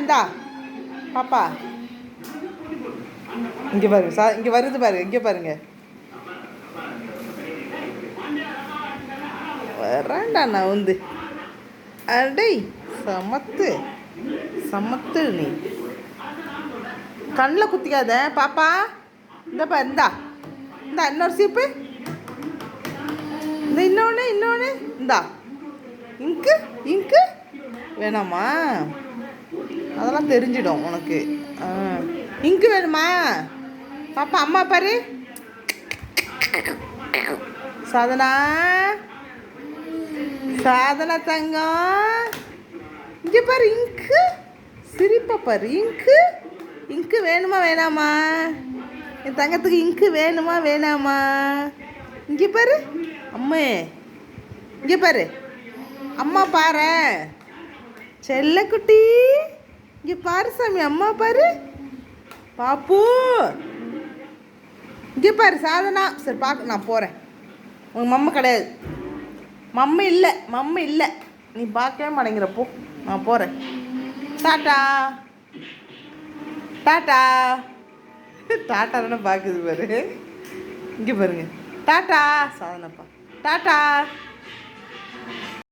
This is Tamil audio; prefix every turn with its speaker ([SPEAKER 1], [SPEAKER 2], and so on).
[SPEAKER 1] இந்தா பாப்பா. இங்கே பாருங்க சா இங்கே வருது பாருங்க இங்கே பாருங்க. வரேன்டா நான் வந்து. அடை சமத்து சமத்து நீ. கண்ணில் குத்திக்காத பாப்பா. இந்த இந்தா. இந்தா இன்னொரு சீப்பு இந்த இன்னொன்று இன்னொன்று இந்தா. இங்கு இங்கு. வேணாமா? அதெல்லாம் தெரிஞ்சிடும் உனக்கு. இங்கு வேணுமா? பாப்பா அம்மா பாரு. சாதனா. சாதனா தங்கம். இங்கே பாரு இங்கு. சிரிப்பா பாரு இங்கு. இங்கு வேணுமா வேணாமா? என் தங்கத்துக்கு இங்கு வேணுமா வேணாமா? இங்கே பாரு. அம்மே. இங்கே பாரு. அம்மா பாரு. செல்லக்குட்டி. இங்கே பாரு சாமி அம்மா பாரு. பாப்பு. இங்கே பாரு சாதனா. சரி பார்க்க நான் போகிறேன் உங்கள் மம்ம கிடையாது. மம்ம இல்லை மம்ம இல்லை. நீ பார்க்கவே மாட்டேங்கிறப்போ நான் போகிறேன் டாட்டா. டாட்டா. டாட்டா தானே பார்க்குது பாரு. இங்கே பாருங்க. டாட்டா. சாதனப்பா. டாட்டா.